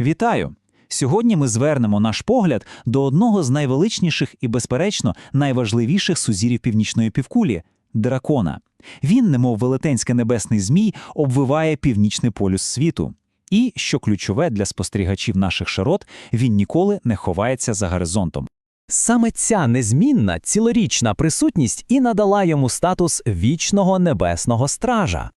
Вітаю! Сьогодні ми звернемо наш погляд до одного з найвеличніших і, безперечно, найважливіших сузір'їв північної півкулі дракона. Він, немов велетенський небесний змій, обвиває північний полюс світу. І, що ключове для спостерігачів наших широт, він ніколи не ховається за горизонтом. Саме ця незмінна цілорічна присутність і надала йому статус вічного небесного стража.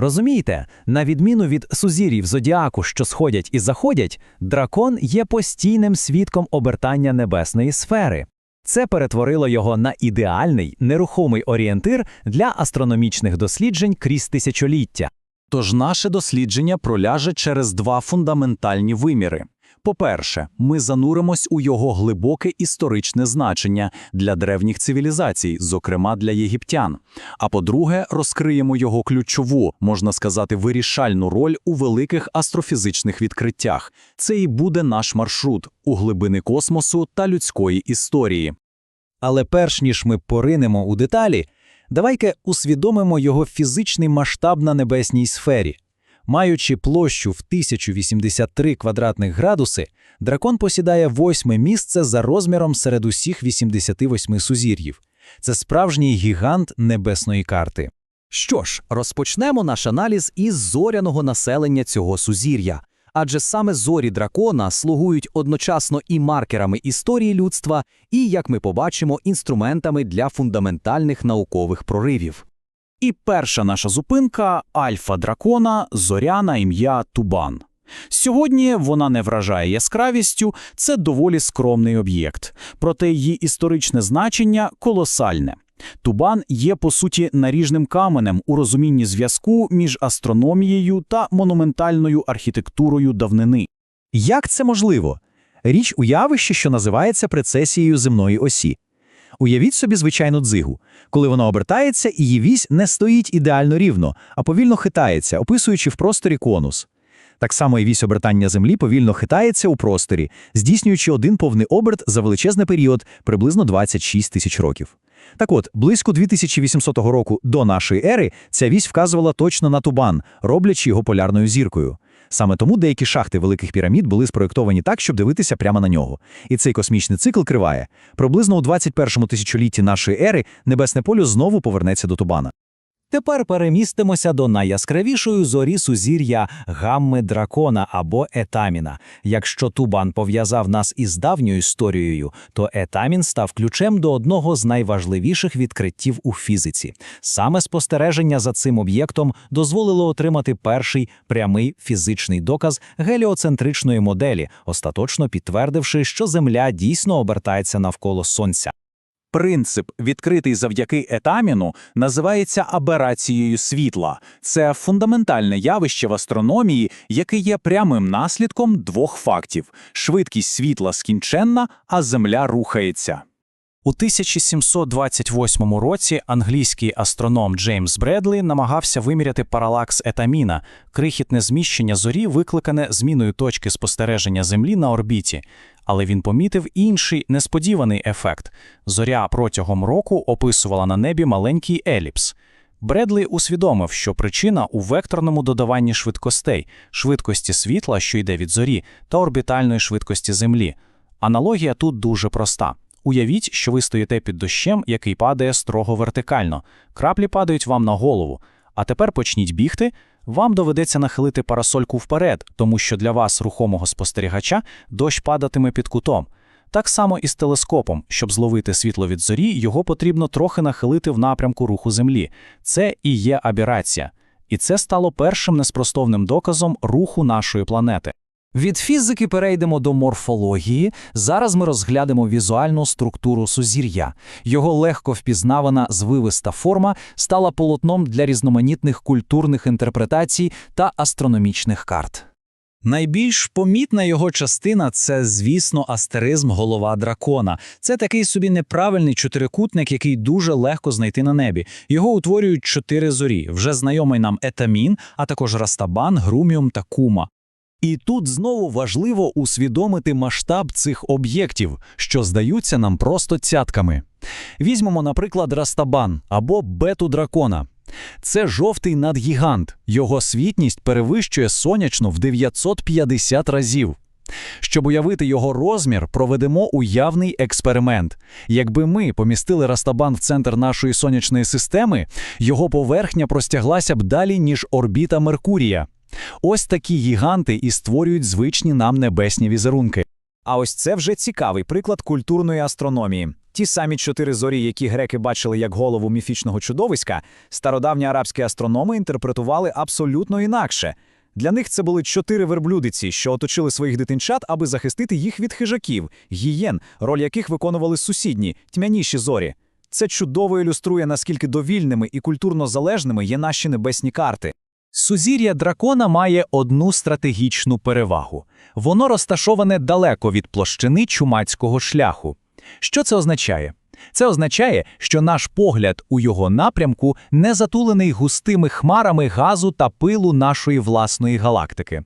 Розумієте, на відміну від сузір'їв зодіаку, що сходять і заходять, дракон є постійним свідком обертання небесної сфери. Це перетворило його на ідеальний нерухомий орієнтир для астрономічних досліджень крізь тисячоліття. Тож наше дослідження проляже через два фундаментальні виміри. По-перше, ми зануримось у його глибоке історичне значення для древніх цивілізацій, зокрема для єгиптян. А по-друге, розкриємо його ключову, можна сказати, вирішальну роль у великих астрофізичних відкриттях. Це і буде наш маршрут у глибини космосу та людської історії. Але перш ніж ми поринемо у деталі, давайте усвідомимо його фізичний масштаб на небесній сфері. Маючи площу в 1083 квадратних градуси, дракон посідає восьме місце за розміром серед усіх 88 сузір'їв. Це справжній гігант небесної карти. Що ж, розпочнемо наш аналіз із зоряного населення цього сузір'я. Адже саме зорі дракона слугують одночасно і маркерами історії людства, і, як ми побачимо, інструментами для фундаментальних наукових проривів. І перша наша зупинка альфа дракона, зоря на ім'я Тубан. Сьогодні вона не вражає яскравістю, це доволі скромний об'єкт, проте її історичне значення колосальне. Тубан є, по суті, наріжним каменем у розумінні зв'язку між астрономією та монументальною архітектурою давнини. Як це можливо? Річ у явищі, що називається прецесією земної осі. Уявіть собі звичайну дзигу. Коли вона обертається, її вісь не стоїть ідеально рівно, а повільно хитається, описуючи в просторі конус. Так само і вісь обертання Землі повільно хитається у просторі, здійснюючи один повний оберт за величезний період, приблизно 26 тисяч років. Так от, близько 2800 року до нашої ери ця вісь вказувала точно на Тубан, роблячи його полярною зіркою. Саме тому деякі шахти великих пірамід були спроєктовані так, щоб дивитися прямо на нього. І цей космічний цикл криває. Приблизно у 21-му тисячолітті нашої ери небесне полю знову повернеться до Тубана. Тепер перемістимося до найяскравішої зорі сузір'я гамми дракона або етаміна. Якщо Тубан пов'язав нас із давньою історією, то етамін став ключем до одного з найважливіших відкриттів у фізиці. Саме спостереження за цим об'єктом дозволило отримати перший прямий фізичний доказ геліоцентричної моделі, остаточно підтвердивши, що Земля дійсно обертається навколо Сонця. Принцип, відкритий завдяки етаміну, називається аберацією світла. Це фундаментальне явище в астрономії, яке є прямим наслідком двох фактів: швидкість світла скінченна, а Земля рухається. У 1728 році англійський астроном Джеймс Бредлі намагався виміряти паралакс етаміна, крихітне зміщення зорі, викликане зміною точки спостереження Землі на орбіті. Але він помітив інший несподіваний ефект. Зоря протягом року описувала на небі маленький еліпс. Бредлі усвідомив, що причина у векторному додаванні швидкостей, швидкості світла, що йде від зорі, та орбітальної швидкості Землі. Аналогія тут дуже проста. Уявіть, що ви стоїте під дощем, який падає строго вертикально. Краплі падають вам на голову. А тепер почніть бігти. Вам доведеться нахилити парасольку вперед, тому що для вас, рухомого спостерігача, дощ падатиме під кутом. Так само і з телескопом, щоб зловити світло від зорі, його потрібно трохи нахилити в напрямку руху Землі. Це і є аберація. І це стало першим неспростовним доказом руху нашої планети. Від фізики перейдемо до морфології. Зараз ми розглянемо візуальну структуру сузір'я. Його легко впізнавана звивиста форма стала полотном для різноманітних культурних інтерпретацій та астрономічних карт. Найбільш помітна його частина це, звісно, астеризм голова дракона. Це такий собі неправильний чотирикутник, який дуже легко знайти на небі. Його утворюють чотири зорі, вже знайомий нам етамін, а також растабан, груміум та кума. І тут знову важливо усвідомити масштаб цих об'єктів, що здаються нам просто цятками. Візьмемо, наприклад, Растабан або бету дракона. Це жовтий надгігант. Його світність перевищує сонячну в 950 разів. Щоб уявити його розмір, проведемо уявний експеримент. Якби ми помістили Растабан в центр нашої сонячної системи, його поверхня простяглася б далі, ніж орбіта Меркурія. Ось такі гіганти і створюють звичні нам небесні візерунки. А ось це вже цікавий приклад культурної астрономії. Ті самі чотири зорі, які греки бачили як голову міфічного чудовиська, стародавні арабські астрономи інтерпретували абсолютно інакше. Для них це були чотири верблюдиці, що оточили своїх дитинчат, аби захистити їх від хижаків, гієн, роль яких виконували сусідні, тьмяніші зорі. Це чудово ілюструє, наскільки довільними і культурно залежними є наші небесні карти. Сузір'я дракона має одну стратегічну перевагу. Воно розташоване далеко від площини чумацького шляху. Що це означає? Це означає, що наш погляд у його напрямку не затулений густими хмарами газу та пилу нашої власної галактики.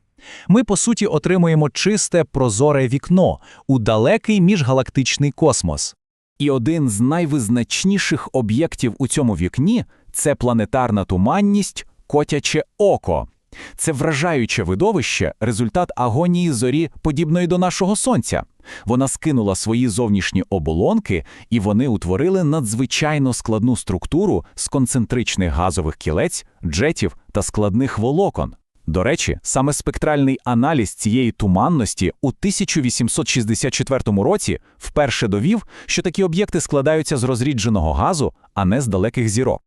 Ми, по суті, отримуємо чисте прозоре вікно у далекий міжгалактичний космос. І один з найвизначніших об'єктів у цьому вікні це планетарна туманність Котяче око. Це вражаюче видовище, результат агонії зорі, подібної до нашого сонця. Вона скинула свої зовнішні оболонки, і вони утворили надзвичайно складну структуру з концентричних газових кілець, джетів та складних волокон. До речі, саме спектральний аналіз цієї туманності у 1864 році вперше довів, що такі об'єкти складаються з розрідженого газу, а не з далеких зірок.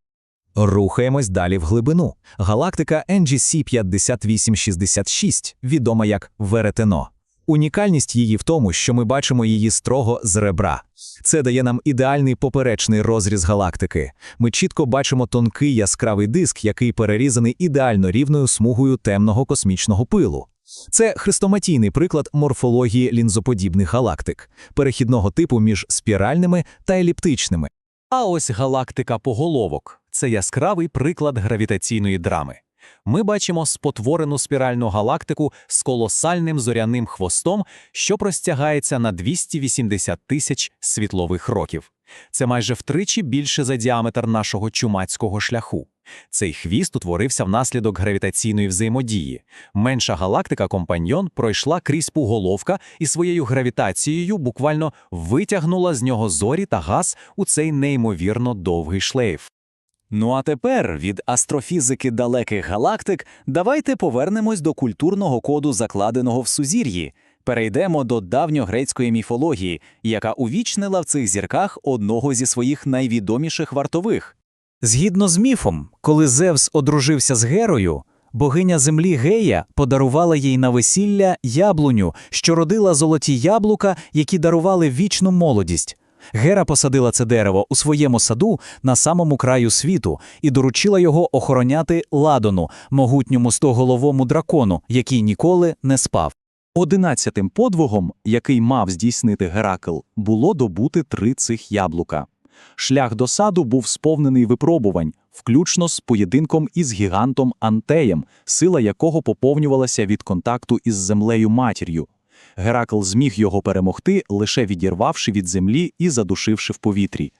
Рухаємось далі в глибину. Галактика NGC 5866, відома як Веретено. Унікальність її в тому, що ми бачимо її строго з ребра. Це дає нам ідеальний поперечний розріз галактики. Ми чітко бачимо тонкий яскравий диск, який перерізаний ідеально рівною смугою темного космічного пилу. Це хрестоматійний приклад морфології лінзоподібних галактик, перехідного типу між спіральними та еліптичними. А ось галактика поголовок це яскравий приклад гравітаційної драми. Ми бачимо спотворену спіральну галактику з колосальним зоряним хвостом, що простягається на 280 тисяч світлових років. Це майже втричі більше за діаметр нашого чумацького шляху. Цей хвіст утворився внаслідок гравітаційної взаємодії. Менша галактика компаньйон пройшла крізь пуголовка і своєю гравітацією буквально витягнула з нього зорі та газ у цей неймовірно довгий шлейф. Ну а тепер від астрофізики далеких галактик давайте повернемось до культурного коду, закладеного в сузір'ї. Перейдемо до давньогрецької міфології, яка увічнила в цих зірках одного зі своїх найвідоміших вартових. Згідно з міфом, коли Зевс одружився з Герою, богиня землі Гея подарувала їй на весілля яблуню, що родила золоті яблука, які дарували вічну молодість. Гера посадила це дерево у своєму саду на самому краю світу і доручила його охороняти ладону, могутньому стоголовому дракону, який ніколи не спав. Одинадцятим подвигом, який мав здійснити Геракл, було добути три цих яблука. Шлях до саду був сповнений випробувань, включно з поєдинком із гігантом Антеєм, сила якого поповнювалася від контакту із землею матір'ю. Геракл зміг його перемогти, лише відірвавши від землі і задушивши в повітрі.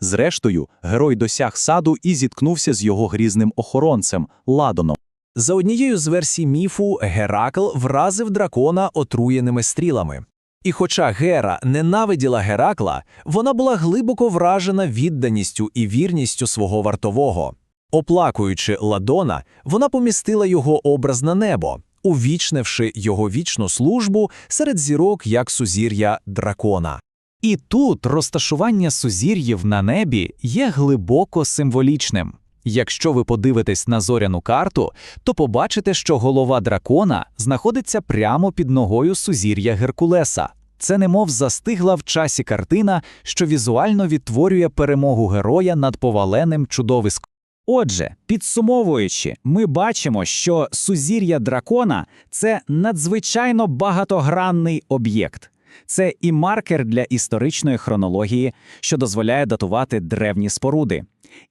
Зрештою, герой досяг саду і зіткнувся з його грізним охоронцем Ладоном. За однією з версій міфу, Геракл вразив дракона отруєними стрілами. І хоча Гера ненавиділа Геракла, вона була глибоко вражена відданістю і вірністю свого вартового. Оплакуючи Ладона, вона помістила його образ на небо, увічнивши його вічну службу серед зірок як сузір'я дракона. І тут розташування сузір'їв на небі є глибоко символічним. Якщо ви подивитесь на зоряну карту, то побачите, що голова дракона знаходиться прямо під ногою сузір'я Геркулеса. Це немов застигла в часі картина, що візуально відтворює перемогу героя над поваленим чудовиськом. Отже, підсумовуючи, ми бачимо, що сузір'я дракона це надзвичайно багатогранний об'єкт. Це і маркер для історичної хронології, що дозволяє датувати древні споруди,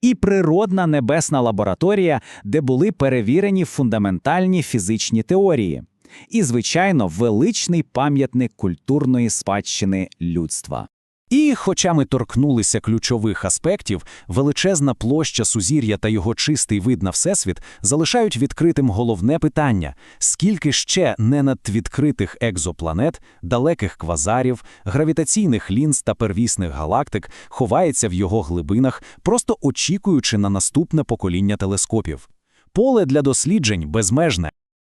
і природна небесна лабораторія, де були перевірені фундаментальні фізичні теорії, і, звичайно, величний пам'ятник культурної спадщини людства. І, хоча ми торкнулися ключових аспектів, величезна площа сузір'я та його чистий вид на Всесвіт залишають відкритим головне питання – скільки ще ненадвідкритих екзопланет, далеких квазарів, гравітаційних лінз та первісних галактик ховається в його глибинах, просто очікуючи на наступне покоління телескопів. Поле для досліджень безмежне.